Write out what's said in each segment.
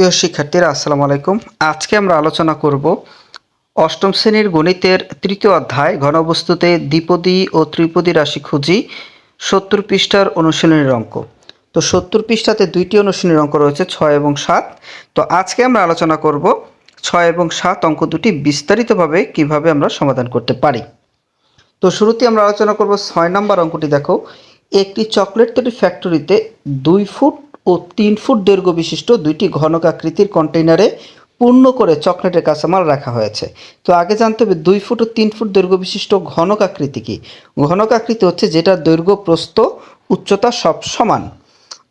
প্রিয় শিক্ষার্থীরা, আসসালামু আলাইকুম। আজকে আমরা আলোচনা করব অষ্টম শ্রেণির গণিতের তৃতীয় অধ্যায়, ঘনবস্তুতে দ্বিপদী ও ত্রিপদী রাশি খুঁজি সত্তর পৃষ্ঠার অনুশীলনের অঙ্ক। তো সত্তর পৃষ্ঠাতে দুইটি অনুশীলনের অঙ্ক রয়েছে, ছয় এবং সাত। তো আজকে আমরা আলোচনা করব ছয় এবং সাত অঙ্ক দুটি বিস্তারিতভাবে কীভাবে আমরা সমাধান করতে পারি। তো শুরুতে আমরা আলোচনা করব ছয় নম্বর অঙ্কটি দেখো। একটি চকলেট তৈরি ফ্যাক্টরিতে দুই ফুট ও তিন ফুট দৈর্ঘ্য বিশিষ্ট দুইটি ঘনক আকৃতির কন্টেইনারে পূর্ণ করে চকলেটের কাঁচামাল রাখা হয়েছে। তো আগে জানতে হবে, দুই ফুট ও তিন ফুট দৈর্ঘ্য বিশিষ্ট ঘনক আকৃতি কি? ঘনক আকৃতি হচ্ছে যেটার দৈর্ঘ্য, প্রস্থ, উচ্চতা সব সমান।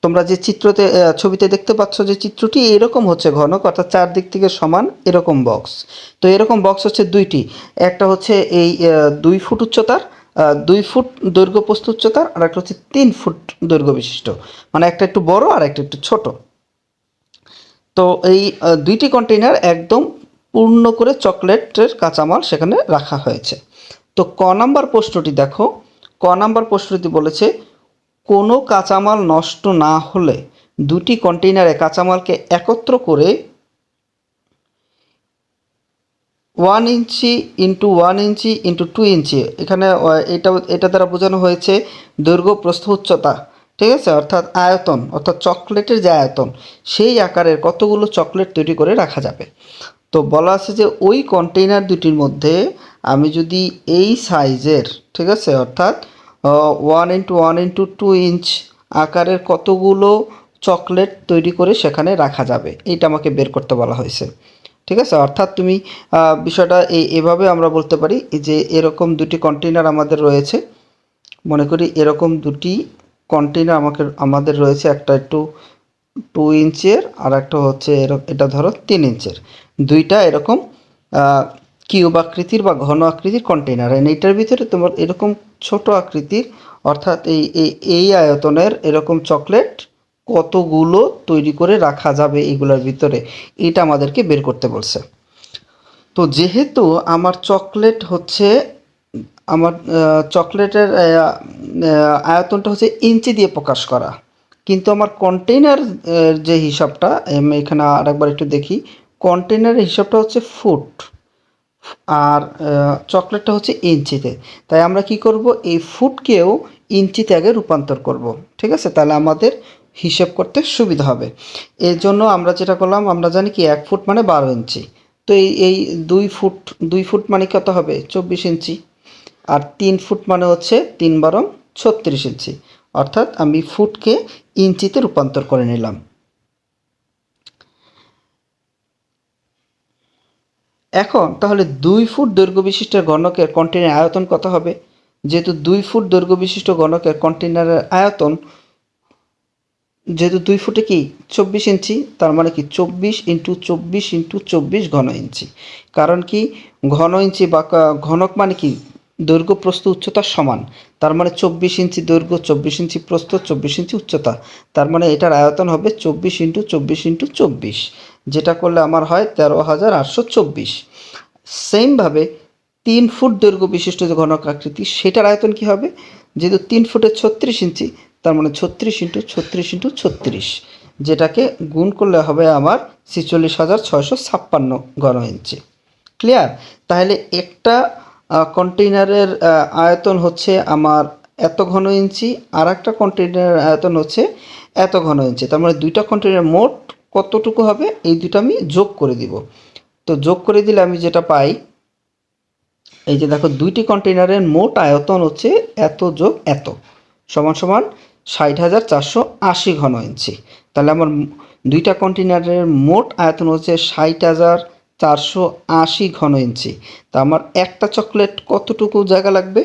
তোমরা যে চিত্রতে ছবিতে দেখতে পাচ্ছ যে চিত্রটি এরকম হচ্ছে ঘনক, অর্থাৎ চারদিক থেকে সমান এরকম বক্স। তো এরকম বক্স হচ্ছে দুইটি। একটা হচ্ছে এই দুই ফুট উচ্চতার দুই ফুট দৈর্ঘ্য প্রস্থ উচ্চতার আর একটা হচ্ছে তিন ফুট দৈর্ঘ্য বিশিষ্ট। মানে একটা একটু বড় আর একটা একটু ছোট। তো এই দুইটি কন্টেইনার একদম পূর্ণ করে চকলেটের কাঁচামাল সেখানে রাখা হয়েছে। তো ক নাম্বার প্রশ্নটি দেখো। ক নাম্বার প্রশ্নটি বলেছে, কোনো কাঁচামাল নষ্ট না হলে দুটি কন্টেইনারে কাঁচামালকে একত্র করে one inch into one inch into two inch. এখানে এটা এটা দ্বারা বোঝানো হয়েছে দৈর্ঘ্য, প্রস্থ, উচ্চতা। ঠিক আছে? অর্থাৎ আয়তন, অর্থাৎ চকলেটের যে আয়তন, সেই আকারের কতগুলো চকলেট তৈরি করে রাখা যাবে। তো বলা আছে যে ওই কন্টেইনার দুটির মধ্যে আমি যদি এই সাইজের, ঠিক আছে? অর্থাৎ one into one into two inch আকারের কতগুলো চকলেট তৈরি করে সেখানে রাখা যাবে। এইটা আমাকে বের করতে বলা হয়েছে। ঠিক আছে? অর্থাৎ তুমি বিষয়টা এই, এভাবে আমরা বলতে পারি যে এরকম দুটি কন্টেইনার আমাদের রয়েছে। মনে করি এরকম দুটি কন্টেনার আমাকে, আমাদের রয়েছে, একটা একটু টু ইঞ্চের আর একটা হচ্ছে এটা ধরো তিন ইঞ্চের। দুইটা এরকম কিউব আকৃতির বা ঘন আকৃতির কন্টেইনার আর এইটার ভিতরে তোমার এরকম ছোট আকৃতির, অর্থাৎ এই এই আয়তনের এরকম চকলেট কতগুলো তৈরি করে রাখা যাবে এগুলোর ভিতরে? এটা আমাদেরকে বের করতে বলছে। তো যেহেতু আমার চকলেট হচ্ছে, আমার চকলেটের আয়তনটা হচ্ছে ইঞ্চি দিয়ে প্রকাশ করা। কিন্তু আমার কন্টেইনার যে হিসাবটা আমি এখানে আরেকবার একটু দেখি। কন্টেইনারের হিসাবটা হচ্ছে ফুট, আর চকলেটটা হচ্ছে ইঞ্চিতে। তাই আমরা কি করব? এই ফুটকেও ইঞ্চিতে আগে রূপান্তর করব। ঠিক আছে? তাহলে আমাদের হিসেব করতে সুবিধা হবে। এর জন্য আমরা যেটা করলাম, আমরা জানি কি, এক ফুট মানে বারো ইঞ্চি। তো এই এই দুই ফুট দুই ফুট মানে কত হবে? চব্বিশ ইঞ্চি। আর তিন ফুট মানে হচ্ছে তিন বারং ছত্রিশ ইঞ্চি। অর্থাৎ আমি ফুটকে ইঞ্চিতে রূপান্তর করে নিলাম। এখন তাহলে দুই ফুট দৈর্ঘ্য বিশিষ্ট গণকের কন্টেনার আয়তন কত হবে? যেহেতু দুই ফুট দৈর্ঘ্য বিশিষ্ট গণকের কন্টেনারের আয়তন যেহেতু দুই ফুটে কি? চব্বিশ ইঞ্চি, তার মানে কি চব্বিশ ইন্টু চব্বিশ ইন্টু চব্বিশ ঘন ইঞ্চি। কারণ কি? ঘন ইঞ্চি বা ঘনক মানে কি? দৈর্ঘ্য প্রস্থ উচ্চতা সমান। তার মানে চব্বিশ ইঞ্চি দৈর্ঘ্য, চব্বিশ ইঞ্চি প্রস্থ, চব্বিশ ইঞ্চি উচ্চতা। তার মানে এটার আয়তন হবে চব্বিশ ইন্টু চব্বিশ ইন্টু চব্বিশ। যেটা করলে আমার হয় তেরো হাজার আটশো চব্বিশ। সেমভাবে তিন ফুট দৈর্ঘ্য বিশিষ্ট যে ঘনক আকৃতি, সেটার আয়তন কি হবে? যেহেতু তিন ফুটের ছত্রিশ ইঞ্চি তার মানে ছত্রিশ ইন্টু ছত্রিশ ইন্টু ছত্রিশ, যেটাকে গুণ করলে হবে আমার ছেচল্লিশ হাজার ছয়শো ছাপ্পান্ন ঘন ইঞ্চি। ক্লিয়ার তাহলে একটা কন্টেইনারের আয়তন হচ্ছে আমার এত ঘন ইঞ্চি, আর একটা কন্টেইনারের আয়তন হচ্ছে এত ঘন ইঞ্চি। তার মানে দুইটা কন্টেইনার মোট কতটুকু হবে? এই দুটো আমি যোগ করে দিব। তো যোগ করে দিলে আমি যেটা পাই, এই যে দেখো, দুইটি কন্টেইনারের মোট আয়তন হচ্ছে এত যোগ এত। সমান সমান ষাট হাজার চারশো আশি ঘন ইঞ্চি। তাহলে আমার দুইটা কন্টেইনারের মোট আয়তন হচ্ছে ষাট হাজার চারশো আশি ঘন ইঞ্চি। তা আমার একটা চকলেট কতটুকু জায়গা লাগবে?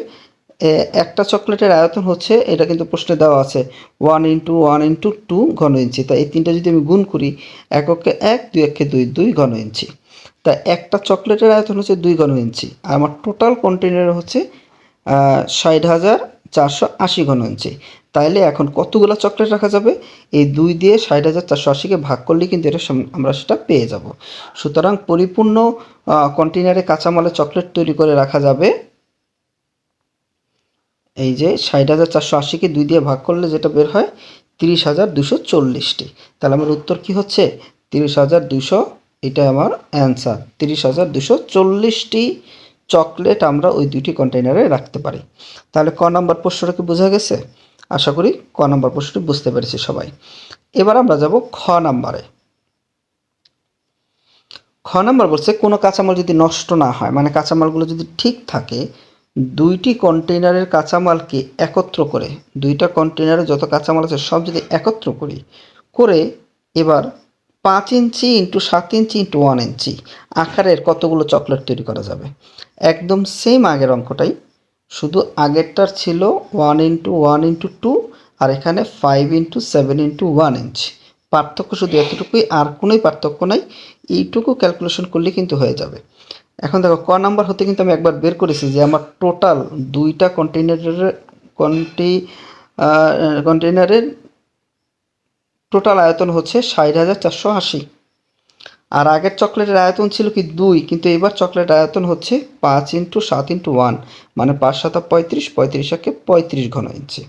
একটা চকলেটের আয়তন হচ্ছে, এটা কিন্তু প্রশ্নে দেওয়া আছে one into one into two ঘন ইঞ্চি। তা এই তিনটা যদি আমি গুণ করি, এককে এক, দুই একে দুই দুই ঘন ইঞ্চি। তা একটা চকলেটের আয়তন হচ্ছে দুই ঘন ইঞ্চি। আর আমার টোটাল কন্টেনার হচ্ছে ষাট হাজার চারশো আশি ঘন ইঞ্চি। তাইলে এখন কতগুলো চকলেট রাখা যাবে? এই দুই দিয়ে ষাট হাজার চারশো আশিকে ভাগ করলে কিন্তু এটা আমরা সেটা পেয়ে যাব। সুতরাং পরিপূর্ণ কন্টেনারে কাঁচামালে চকলেট তৈরি করে রাখা যাবে। এই যে ষাট হাজার চারশো আশিকে দুই দিয়ে ভাগ করলে যেটা বের হয় তিরিশ হাজার দুশো চল্লিশটি। তাহলে আমার উত্তর কি হচ্ছে? তিরিশ হাজার দুশো, এটা আমার অ্যান্সার। তিরিশ হাজার দুশো চল্লিশটি চকলেট আমরা ওই দুইটি কন্টেইনারে রাখতে পারি। তাহলে ক নাম্বার প্রশ্নটা কি বোঝা গেছে? আশা করি ক নাম্বার প্রশ্নটি বুঝতে পেরেছি সবাই। এবার আমরা যাব খ নাম্বারে। খ নাম্বার বলছে, কোনো কাঁচামাল যদি নষ্ট না হয় মানে কাঁচামালগুলো যদি ঠিক থাকে, দুইটি কন্টেইনারের কাঁচামালকে একত্র করে, দুইটা কন্টেইনারে যত কাঁচামাল আছে সব যদি একত্র করি, করে এবার পাঁচ ইঞ্চি ইন্টু সাত ইঞ্চি ইন্টু ওয়ান ইঞ্চি। আকারের কতগুলো চকলেট তৈরি করা যাবে? একদম সেম আগের অঙ্কটাই। শুধু আগেরটার ছিল one into one into two আর এখানে five into seven into one inch. পার্থক্য শুধু এতটুকুই, আর কোনোই পার্থক্য নাই। এইটুকু ক্যালকুলেশন করলে কিন্তু হয়ে যাবে। এখন দেখো, ক নাম্বার হতে কিন্তু আমি একবার বের করেছি যে আমার টোটাল দুইটা কন্টেইনারের, কন্টি কন্টেইনারের টোটাল আয়তন হচ্ছে ষাট হাজার চারশো আশি। আর আগের চকলেটের আয়তন ছিল কি দুই, কিন্তু এবার চকলেট আয়তন হচ্ছে পাঁচ ইন্টু সাত ইন্টু ওয়ান মানে পাঁচ সাত পঁয়ত্রিশ পঁয়ত্রিশ একে পঁয়ত্রিশ ঘন ইঞ্চি।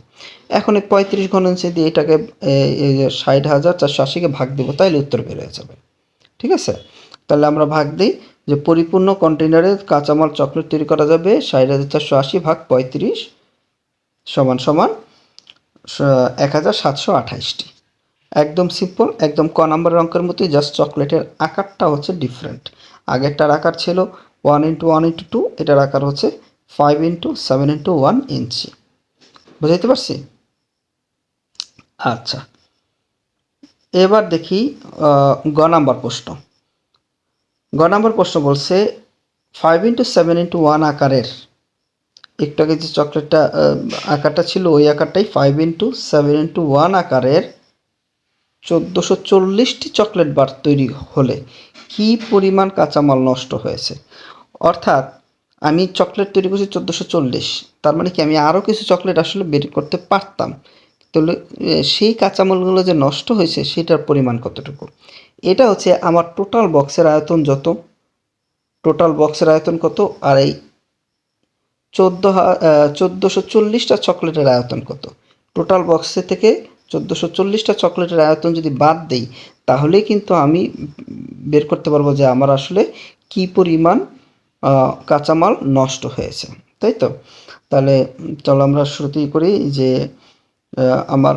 এখন এই পঁয়ত্রিশ ঘন ইঞ্চি দিয়ে এটাকে ষাট হাজার চারশো আশিকে ভাগ দেবো, তাইলে উত্তর বের হয়ে যাবে। ঠিক আছে? তাহলে আমরা ভাগ দিই যে পরিপূর্ণ কন্টেনারে কাঁচামাল চকলেট তৈরি করা যাবে, ষাট হাজার চারশো আশি ভাগ পঁয়ত্রিশ সমান সমান এক হাজার সাতশো আঠাইশটি। একদম সিম্পল একদম ক নাম্বারের অঙ্কের মতোই জাস্ট চকলেটের আকারটা হচ্ছে ডিফারেন্ট আগেরটার আকার ছিল one into one into two এটার আকার হচ্ছে five into seven into one inch বুঝাইতে পারছি? আচ্ছা। এবার দেখি গ নাম্বার প্রশ্ন। গ নাম্বার প্রশ্ন বলছে five into seven into one আকারের, একটু আগে যে চকলেটটা আকারটা ছিল, ওই আকারটাই five into seven into one আকারের চোদ্দোশো চল্লিশটি চকলেট বার তৈরি হলে কি পরিমাণ কাঁচামাল নষ্ট হয়েছে? অর্থাৎ, আমি চকলেট তৈরি করছি চোদ্দোশো চল্লিশ, তার মানে কি আমি আরও কিছু চকলেট আসলে বের করতে পারতাম? তাহলে সেই কাঁচামালগুলো যে নষ্ট হয়েছে, সেটার পরিমাণ কতটুকু? এটা হচ্ছে আমার টোটাল বক্সের আয়তন যত, টোটাল বক্সের আয়তন কত, আর এই চোদ্দ চোদ্দোশো চল্লিশটা চকলেটের আয়তন কত? টোটাল বক্সে থেকে চোদ্দোশো চল্লিশটা চকলেটের আয়তন যদি বাদ দেই, তাহলেই কিন্তু আমি বের করতে পারব যে আমার আসলে কি পরিমাণ কাঁচামাল নষ্ট হয়েছে। তাই তো? তাহলে চলো আমরা শুরুতেই করি যে আমার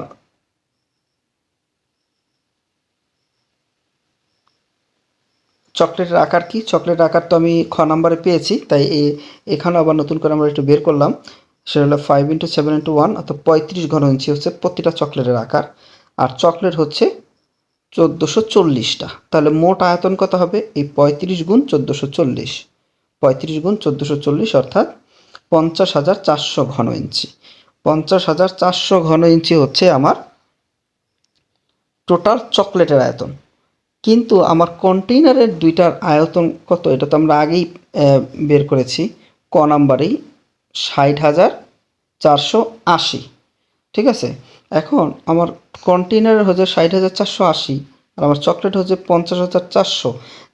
চকলেটের আকার কি? চকলেটের আকার তো আমি খ নাম্বারে পেয়েছি, তাই এখানে আবার নতুন করে আমরা একটু বের করলাম। সেটা হলো five into seven into one অর্থাৎ পঁয়ত্রিশ ঘন ইঞ্চি হচ্ছে প্রতিটা চকলেটের আকার। আর চকলেট হচ্ছে চোদ্দোশো চল্লিশটা। তাহলে মোট আয়তন কত হবে? এই পঁয়ত্রিশ গুণ চোদ্দোশো চল্লিশ। পঁয়ত্রিশ গুণ চোদ্দোশো চল্লিশ অর্থাৎ পঞ্চাশ হাজার চারশো ঘন ইঞ্চি। পঞ্চাশ হাজার চারশো ঘন ইঞ্চি হচ্ছে আমার টোটাল চকলেটের আয়তন। কিন্তু আমার কন্টেইনারের দুইটার আয়তন কত? এটা তো আমরা আগেই বের করেছি। ক নাম্বারেই ষাট হাজার চারশো আশি। ঠিক আছে? এখন আমার কন্টেনার হচ্ছে ষাট হাজার চারশো আশি আর আমার চকলেট হচ্ছে পঞ্চাশ হাজার চারশো।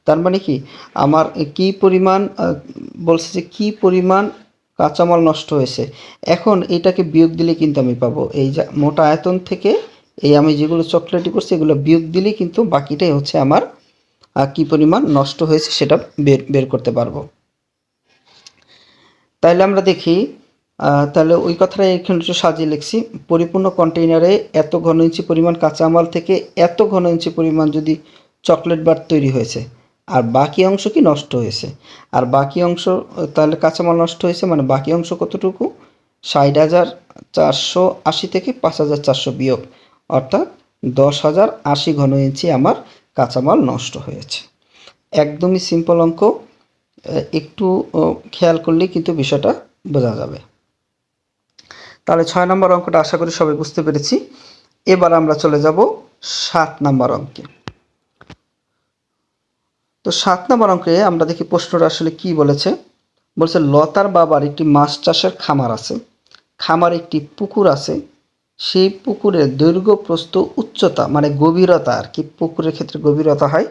তার মানে কি? আমার কি পরিমাণ বলছে যে কী পরিমাণ কাঁচামাল নষ্ট হয়েছে। এখন এটাকে বিয়োগ দিলে কিন্তু আমি পাবো। এই যা, মোটা আয়তন থেকে এই আমি যেগুলো চকলেটই করছি, এগুলো বিয়োগ দিলেই কিন্তু বাকিটাই হচ্ছে আমার কি পরিমাণ নষ্ট হয়েছে সেটা বের বের করতে পারব। তাহলে আমরা দেখি তাহলে ওই কথাটা এখানে একটু সাজিয়ে লিখছি। পরিপূর্ণ কন্টেইনারে এত ঘন ইঞ্চি পরিমাণ কাঁচামাল থেকে এত ঘন ইঞ্চি পরিমাণ যদি চকলেট বার তৈরি হয়েছে, আর বাকি অংশ কি নষ্ট হয়েছে? আর বাকি অংশ তাহলে কাঁচামাল নষ্ট হয়েছে মানে বাকি অংশ কতটুকু? ষাট হাজার চারশো আশি থেকে পাঁচ হাজার চারশো বিয়োগ, অর্থাৎ দশ হাজার আশি ঘন ইঞ্চি আমার কাঁচামাল নষ্ট হয়েছে। একদমই সিম্পল অঙ্ক। একটু খেয়াল করলেই কিন্তু বিষয়টা বোঝা যাবে। তাহলে ছয় নম্বর অঙ্কটা আশা করি সবাই বুঝতে পেরেছি। এবার আমরা চলে যাব সাত নম্বর অঙ্কে। তো সাত নম্বর অঙ্কে আমরা দেখি প্রশ্নটা আসলে কি বলেছে? বলছে, লতার বাবার একটি মাছ চাষের খামার আছে। খামার একটি পুকুর আছে। সেই পুকুরের দৈর্ঘ্য, প্রস্থ, উচ্চতা মানে গভীরতা আর কি, পুকুরের ক্ষেত্রে গভীরতা হয়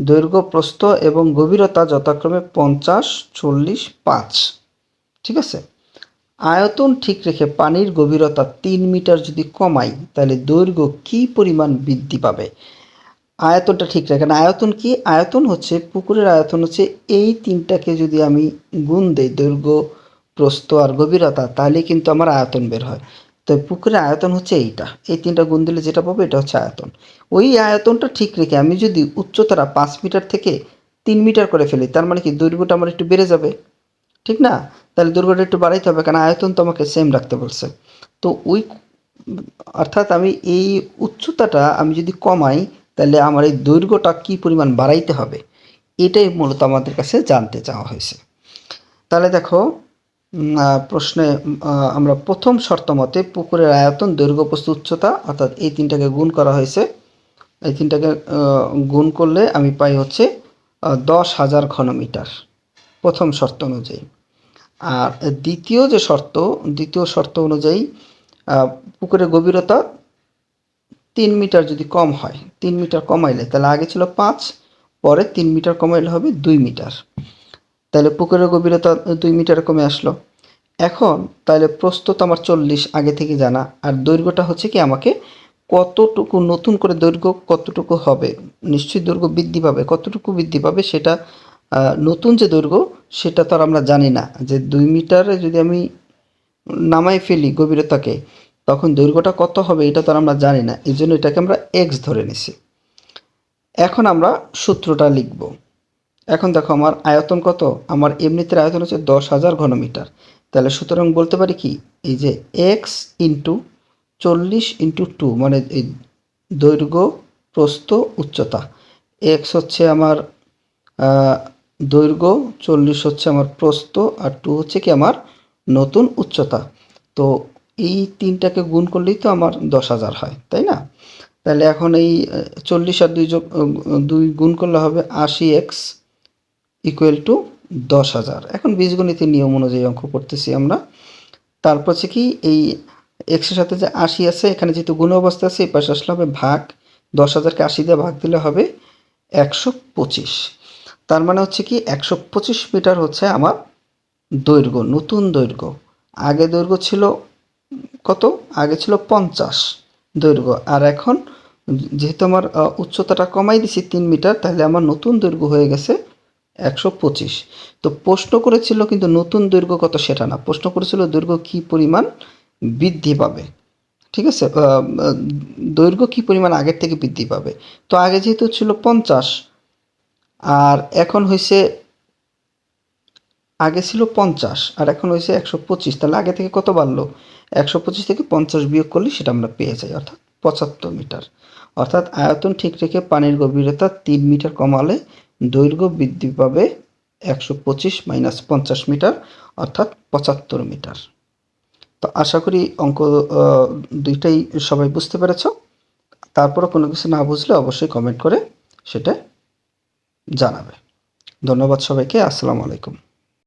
দৈর্ঘ্য প্রস্থ এবং গভীরতা যথাক্রমে পঞ্চাশ, চল্লিশ, পাঁচ। ঠিক আছে? আয়তন ঠিক রেখে পানির গভীরতা তিন মিটার যদি কমাই, তাহলে দৈর্ঘ্য কী পরিমাণ বৃদ্ধি পাবে? আয়তনটা ঠিক রাখেন আয়তন কি? আয়তন হচ্ছে, পুকুরের আয়তন হচ্ছে এই তিনটাকে যদি আমি গুণ দেই, দৈর্ঘ্য, প্রস্থ আর গভীরতা, তাহলে কিন্তু আমার আয়তন বের হয়। তো পুকুরের আয়তন হচ্ছে এইটা। এই তিনটা গুণ দিলে যেটা পাবো এটা হচ্ছে আয়তন। ওই আয়তনটা ঠিক রেখে আমি যদি উচ্চতাটা পাঁচ মিটার থেকে তিন মিটার করে ফেলি, তার মানে কি দৈর্ঘ্যটা আমার একটু বেড়ে যাবে? ঠিক না? তাহলে দৈর্ঘ্যটা একটু বাড়াইতে হবে, কারণ আয়তন তো আমাকে সেম রাখতে বলছে। তো ওই অর্থাৎ আমি এই উচ্চতাটা আমি যদি কমাই, তাহলে আমার এই দৈর্ঘ্যটা কি পরিমাণ বাড়াইতে হবে? এটাই মূলত আমাদের কাছে জানতে চাওয়া হয়েছে। তাহলে দেখো প্রশ্নে আমরা প্রথম শর্ত মতে পুকুরের আয়তন, দৈর্ঘ্য, প্রস্থ উচ্চতা, অর্থাৎ এই তিনটাকে গুণ করা হয়েছে। এই তিনটাকে গুণ করলে আমি পাই হচ্ছে দশ হাজার ঘনমিটার, প্রথম শর্ত অনুযায়ী। আর দ্বিতীয় যে শর্ত, দ্বিতীয় শর্ত অনুযায়ী পুকুরের গভীরতা তিন মিটার যদি কম হয়, তিন মিটার কমাইলে, তাহলে আগে ছিল পাঁচ, পরে তিন মিটার কমাইলে হবে দুই মিটার। তাহলে পুকুরের গভীরতা দুই মিটার কমে আসলো। এখন তাহলে প্রস্তুত আমার চল্লিশ আগে থেকে জানা। আর দৈর্ঘ্যটা হচ্ছে কি আমাকে কতটুকু নতুন করে দৈর্ঘ্য কতটুকু হবে? নিশ্চয়ই দৈর্ঘ্য বৃদ্ধি পাবে। কতটুকু বৃদ্ধি পাবে সেটা নতুন যে দৈর্ঘ্য সেটা তো আর আমরা জানি না। যে দুই মিটারে যদি আমি নামাই ফেলি গভীরতাকে, তখন দৈর্ঘ্যটা কত হবে এটা তো আর আমরা জানি না। এই জন্য এটাকে আমরা এক্স ধরে নিছি। এখন আমরা সূত্রটা লিখব। এখন দেখো আমার আয়তন কত? আমার এমনিতে আয়তন হচ্ছে দশ হাজার ঘনমিটার। তাহলে সুতরাং বলতে পারি কি? এই যে এক্স ইন্টু চল্লিশ ইন্টু টু মানে এই দৈর্ঘ্য প্রস্থ উচ্চতা। এক্স হচ্ছে আমার দৈর্ঘ্য, চল্লিশ হচ্ছে আমার প্রস্থ, আর টু হচ্ছে কি আমার নতুন উচ্চতা। তো এই তিনটাকে গুণ করলেই তো আমার দশ হাজার হয়, তাই না? তাহলে এখন এই চল্লিশ আর দুই যোগ দুই গুণ করলে হবে আশি এক্স ইকুয়াল টু দশ হাজার। এখন বীজগণিতের নিয়ম অনুযায়ী অঙ্ক করতেছি আমরা। তারপর হচ্ছে কি, এই এক্সের সাথে যে আশি আছে, এখানে যেহেতু গুণ অবস্থা আছে, এই পাশে আসলে হবে ভাগ। দশ হাজারকে আশি দিয়ে ভাগ দিলে হবে একশো পঁচিশ। তার মানে হচ্ছে কি, একশো পঁচিশ মিটার হচ্ছে আমার দৈর্ঘ্য, নতুন দৈর্ঘ্য। আগে দৈর্ঘ্য ছিল কত? আগে ছিল পঞ্চাশ দৈর্ঘ্য। আর এখন যেহেতু আমার উচ্চতাটা কমাই দিছি তিন মিটার, তাহলে আমার নতুন দৈর্ঘ্য হয়ে গেছে একশো পঁচিশ। তো প্রশ্ন করেছিল কিন্তু নতুন দৈর্ঘ্য কত সেটা না। প্রশ্ন করেছিল দৈর্ঘ্য কি পরিমাণ বৃদ্ধি পাবে। ঠিক আছে? দৈর্ঘ্য কি পরিমাণ আগের থেকে বৃদ্ধি পাবে। তো আগে যেহেতু ছিল পঞ্চাশ, আর এখন হয়েছে, আগে ছিল পঞ্চাশ, আর এখন হয়েছে একশো পঁচিশ। তাহলে আগে থেকে কত বাড়লো? একশো পঁচিশ থেকে পঞ্চাশ বিয়োগ করলে সেটা আমরা পেয়ে যাই, অর্থাৎ পঁচাত্তর মিটার। অর্থাৎ আয়তন ঠিক রেখে পানির গভীরতা তিন মিটার কমালে দৈর্ঘ্য বৃদ্ধি পাবে একশো পঁচিশ মাইনাস পঞ্চাশ মিটার, অর্থাৎ পঁচাত্তর মিটার। তো আশা করি অঙ্ক দুইটাই সবাই বুঝতে পেরেছ। তারপরও কোনো কিছু না বুঝলে অবশ্যই কমেন্ট করে সেটা জানাবে। ধন্যবাদ সবাইকে, আসসালামু আলাইকুম।